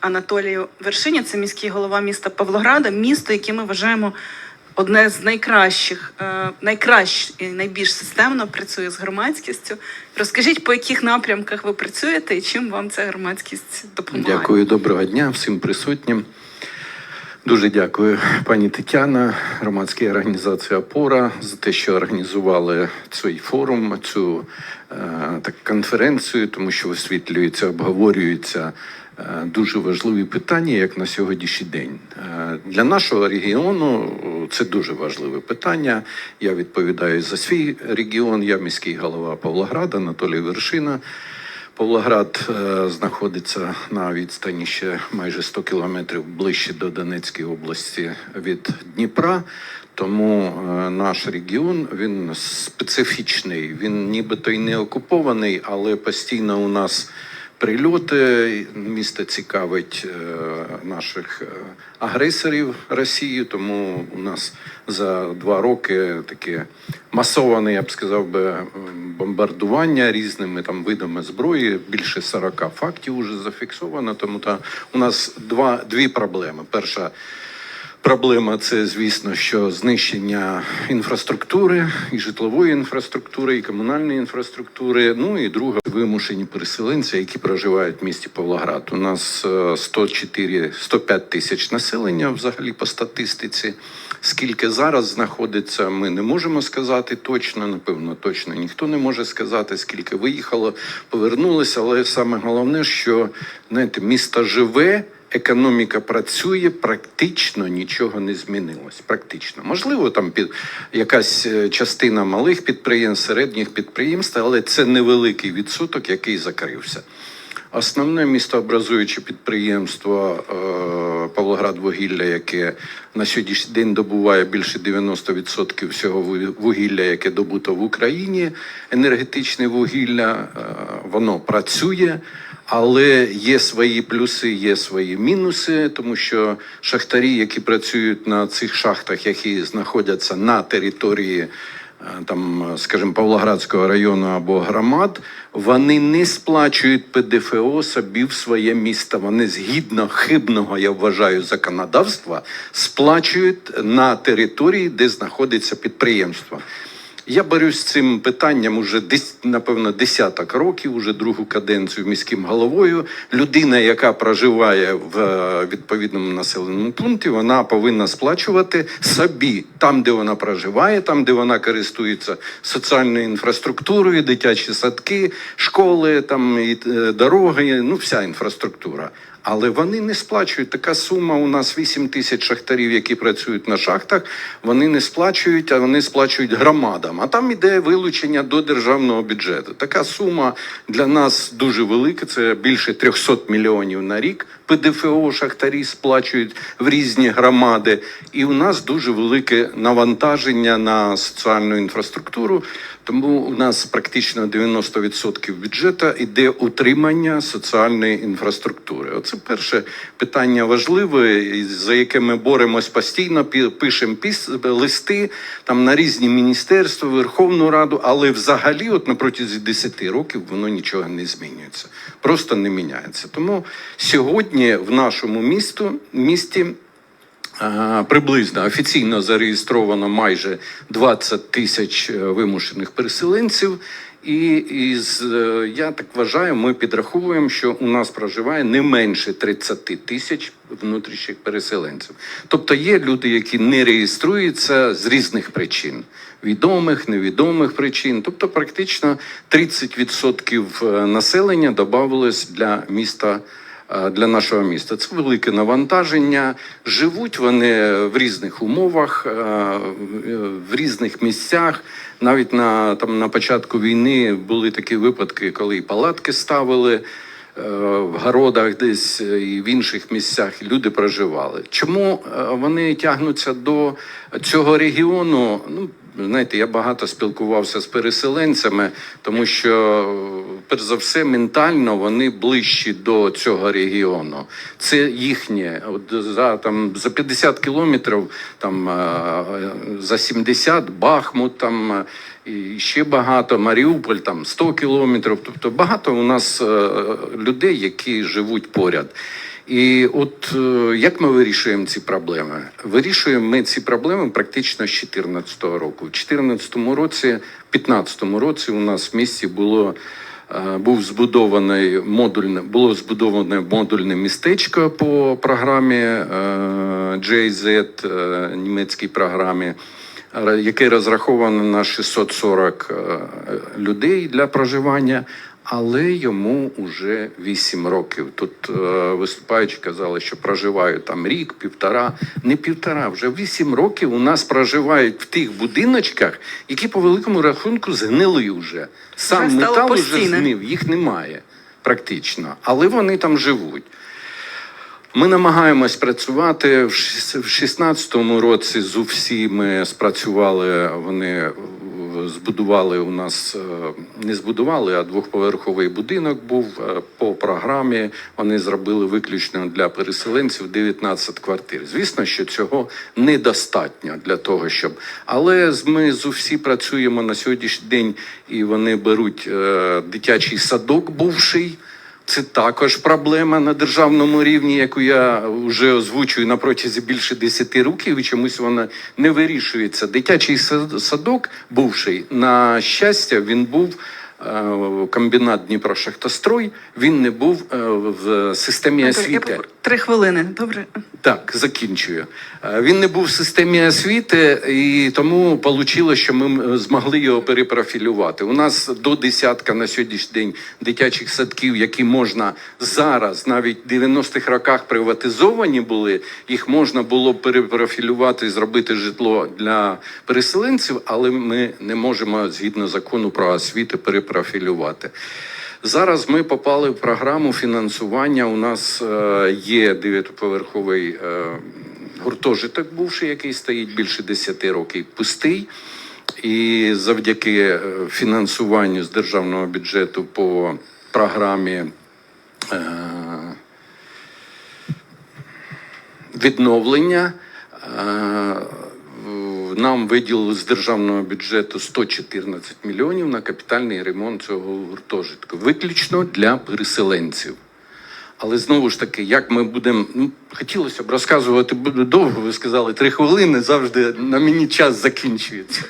Анатолію Вершині, це міський голова міста Павлограда, місто, яке ми вважаємо одне з найкращих, е, найкраще і найбільш системно працює з громадськістю. Розкажіть, по яких напрямках ви працюєте і чим вам ця громадськість допомагає? Дякую, доброго дня всім присутнім. Дуже дякую, пані Тетяна, громадській організації Опора за те, що організували цей форум, цю е, так, конференцію, тому що висвітлюються, обговорюються е, дуже важливі питання, як на сьогоднішній день. Е, для нашого регіону це дуже важливе питання. Я відповідаю за свій регіон. Я міський голова Павлограда, Анатолій Вершина. Павлоград е, знаходиться на відстані ще майже 100 кілометрів ближче до Донецької області від Дніпра. Тому е, наш регіон він специфічний. Він нібито й не окупований, але постійно у нас прильоти. Місто цікавить е, наших е, агресорів Росії. Тому у нас за два роки таке масоване, я б сказав би, бомбардування різними там видами зброї. Більше 40 фактів вже зафіксовано. Тому та у нас два дві проблеми. Перша. Проблема це, звісно, що знищення інфраструктури і житлової інфраструктури, і комунальної інфраструктури. Ну і друга вимушені переселенці, які проживають в місті Павлоград. У нас е, 104, 105 тисяч населення взагалі по статистиці. Скільки зараз знаходиться, ми не можемо сказати точно. Напевно, точно ніхто не може сказати, скільки виїхало, повернулося. Але саме головне, що знаєте, місто живе. Економіка працює, практично нічого не змінилось. Практично. Можливо, там під якась е, частина малих підприємств, середніх підприємств, але це невеликий відсоток, який закрився. Основне містообразуюче підприємство е, Павлоградвугілля, яке на сьогоднішній день добуває більше 90% всього вугілля, яке добуто в Україні, енергетичне вугілля, е, воно працює. Але є свої плюси, є свої мінуси, тому що шахтарі, які працюють на цих шахтах, які знаходяться на території е, там, скажімо, Павлоградського району або громад, вони не сплачують ПДФО собі в своє місто. Вони згідно хибного, я вважаю, законодавства сплачують на території, де знаходиться підприємство. Я борюсь з цим питанням уже напевно, десяток років, уже другу каденцію міським головою. Людина, яка проживає в е, відповідному населеному пункті, вона повинна сплачувати собі там, де вона проживає, там, де вона користується соціальною інфраструктурою, дитячі садки, школи, там і е, дороги, ну вся інфраструктура. Але вони не сплачують. Така сума у нас 8 тисяч шахтарів, які працюють на шахтах. Вони не сплачують, а вони сплачують громадам. А там іде вилучення до державного бюджету. Така сума для нас дуже велика. Це більше 300 мільйонів на рік. ПДФО шахтарі сплачують в різні громади. І у нас дуже велике навантаження на соціальну інфраструктуру. Тому у нас практично 90% бюджету йде утримання соціальної інфраструктури. Оце перше питання важливе, за яке ми боремось постійно. Пишемо листи там на різні міністерства, Верховну Раду, але взагалі, от на протязі 10 років, воно нічого не змінюється. Просто не міняється. Тому сьогодні в нашому місту місті. Приблизно офіційно зареєстровано майже 20 тисяч е, вимушених переселенців. І із, е, я так вважаю, ми підраховуємо, що у нас проживає не менше 30 тисяч внутрішніх переселенців. Тобто є люди, які не реєструються з різних причин. Відомих, невідомих причин, тобто практично 30% населення додавалось для міста е, для нашого міста. Це велике навантаження. Живуть вони в різних умовах, в різних місцях. Навіть на, там, на початку війни були такі випадки, коли і палатки ставили. е, В городах десь і в інших місцях люди проживали. Чому е, вони тягнуться до цього регіону? Ну, знаєте, я багато спілкувався з переселенцями, тому що, перш за все, ментально вони ближчі до цього регіону. Це їхнє. От за там за 50 кілометрів, там е, за 70 Бахмут, там е, і ще багато Маріуполь, там 100 кілометрів. Тобто багато у нас е, людей, які живуть поряд. І от е, як ми вирішуємо ці проблеми? Вирішуємо ми ці проблеми практично з 2014 року. У 2014 році, в 2015 році у нас в місті було. е, Був збудований модульне, було збудоване модульне містечко по програмі е, JZ, німецькій програмі, яке розраховано на 640 е, людей для проживання, але йому вже 8 років. Тут е, виступаючи казали, що проживають там рік, півтора, не півтора, вже 8 років у нас проживають в тих будиночках, які по великому рахунку згнили вже. Сам Вже метал постійне. згнив, їх немає практично, але вони там живуть. Ми намагаємось працювати в шіс- 16-му році. З УФСІ ми спрацювали. Вони збудували у нас е, не збудували, а двохповерховий будинок був е, по програмі. Вони зробили виключно для переселенців 19 квартир. Звісно, що цього недостатньо для того, щоб але ми з усі працюємо на сьогоднішній день, і вони беруть е, дитячий садок бувший. Це також проблема на державному рівні, яку я вже озвучую на протязі більше 10 років, і чомусь вона не вирішується. Дитячий садок бувший, на щастя, він був комбінат Дніпрошахтострой, він не був е, в системі освіти. Три хвилини. Добре. Так, закінчую. Е, Він не був в системі освіти, і тому вийшло, що ми змогли його перепрофілювати. У нас до десятка на сьогоднішній день дитячих садків, які можна зараз, навіть в 90-х роках приватизовані були, їх можна було перепрофілювати і зробити житло для переселенців, але ми не можемо згідно закону про освіту перепрофілювати. Зараз ми попали в програму фінансування. У нас е, є дев'ятиповерховий е, гуртожиток, бувший, який стоїть більше 10 років, пустий. І завдяки е, фінансуванню з державного бюджету по програмі відновлення. Нам виділили з державного бюджету 114 мільйонів на капітальний ремонт цього гуртожитку, виключно для переселенців. Але знову ж таки, як ми будемо. Ну, хотілося б розказувати буду довго. Ви сказали три хвилини. Завжди на мені час закінчується.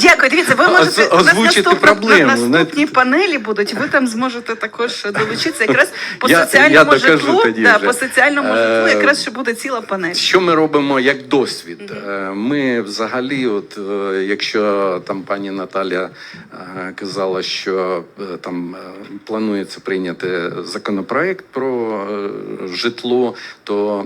Дякую. Дивіться, ви можете озвучити проблему, Наступні панелі будуть. Ви там зможете також долучитися. Якраз по соціальному житлу. по соціальному житлу якраз ще буде ціла панель. Що ми робимо як досвід? Е, Ми взагалі, от е, якщо там пані Наталя е, казала, що там планується прийняти законопроект про е, житло, то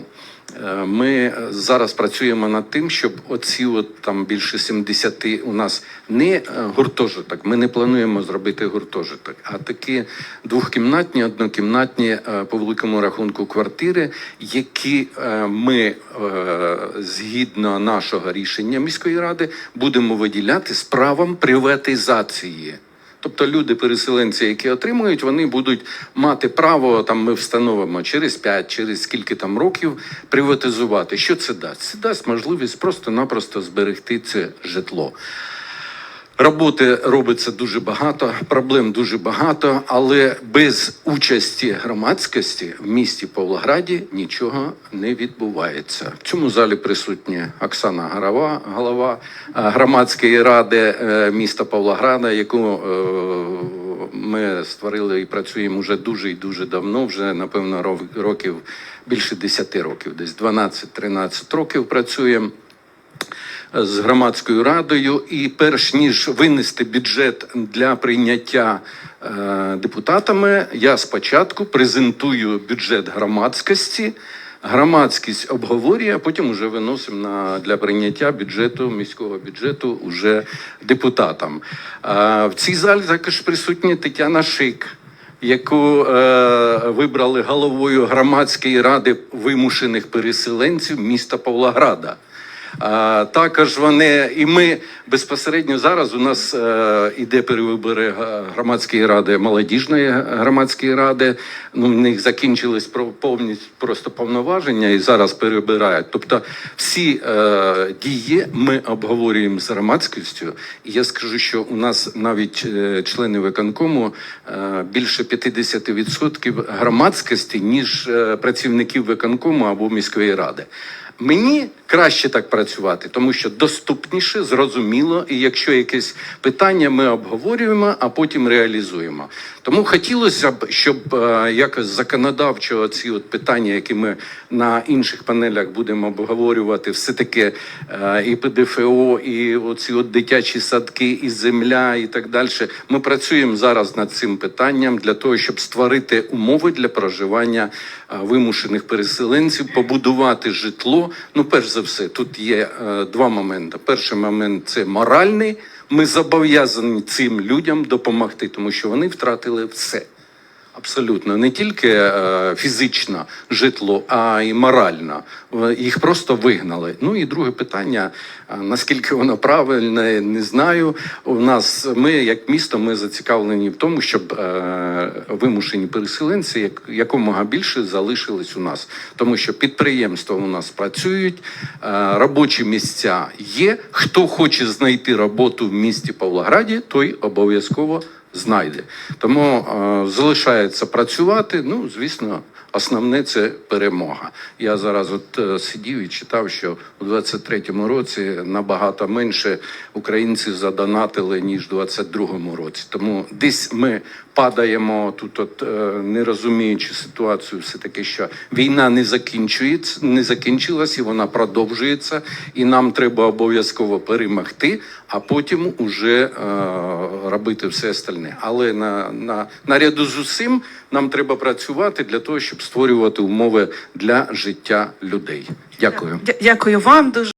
е, ми зараз працюємо над тим, щоб оці от там більше 70 у нас не е, гуртожиток. Ми не плануємо зробити гуртожиток, а такі двохкімнатні, однокімнатні е, по великому рахунку квартири, які е, ми е, згідно нашого рішення міської ради будемо виділяти з правом приватизації. Тобто люди, переселенці, які отримують, вони будуть мати право, там ми встановимо через 5, через скільки там років приватизувати. Що це дасть? Це дасть можливість просто-напросто зберегти це житло. Роботи робиться дуже багато, проблем дуже багато, але без участі громадськості в місті Павлограді нічого не відбувається. В цьому залі присутні Оксана Гарова, голова е, громадської ради е, міста Павлограда, яку е, ми створили і працюємо вже дуже і дуже давно, вже напевно років більше 10 років, десь 12-13 років працюємо з громадською радою, і перш ніж винести бюджет для прийняття е, депутатами, я спочатку презентую бюджет громадськості. Громадськість обговорює, а потім вже виносимо на для прийняття бюджету міського бюджету уже депутатам. Е, в цій залі також присутня Тетяна Шик яку е, вибрали головою громадської ради вимушених переселенців міста Павлограда. Також вони, і ми безпосередньо зараз у нас е, іде перевибори громадської ради, молодіжної громадської ради. Ну, в них закінчились повністю просто повноваження і зараз перебирають. Тобто всі е, дії ми обговорюємо з громадськістю. І я скажу, що у нас навіть е, члени виконкому більше 50% громадськості, ніж працівників виконкому або міської ради. Мені краще так працювати, тому що доступніше, зрозуміло, і якщо якесь питання, ми обговорюємо, а потім реалізуємо. Тому хотілося б, щоб е, якось законодавчо ці от питання, які ми на інших панелях будемо обговорювати, все таки е, і ПДФО, і оці от дитячі садки, і земля, і так далі. Ми працюємо зараз над цим питанням для того, щоб створити умови для проживання е, вимушених переселенців, побудувати житло. Ну, перш за все, тут є е, два моменти. Перший момент це моральний. Ми зобов'язані цим людям допомогти, тому що вони втратили все. Абсолютно не тільки е, фізично житло, а й морально. Е, Їх просто вигнали. Ну і друге питання: е, наскільки воно правильне, не знаю. У нас ми, як місто, ми зацікавлені в тому, щоб вимушені переселенці як якомога більше залишились у нас, тому що підприємства у нас працюють, робочі місця є. Хто хоче знайти роботу в місті Павлограді, той обов'язково знайде. Тому е, залишається працювати. Ну, звісно, основне це перемога. Я зараз от е, сидів і читав, що у 23-му році набагато менше українців задонатили ніж у 22-му році. Тому десь ми падаємо тут, от е, не розуміючи ситуацію, все таки, що війна не закінчується, не закінчилась і вона продовжується, і нам треба обов'язково перемогти, а потім уже е, робити все остальне. Але на, на наряду з усім нам треба працювати для того, щоб створювати умови для життя людей. Дякую. Дякую вам дуже.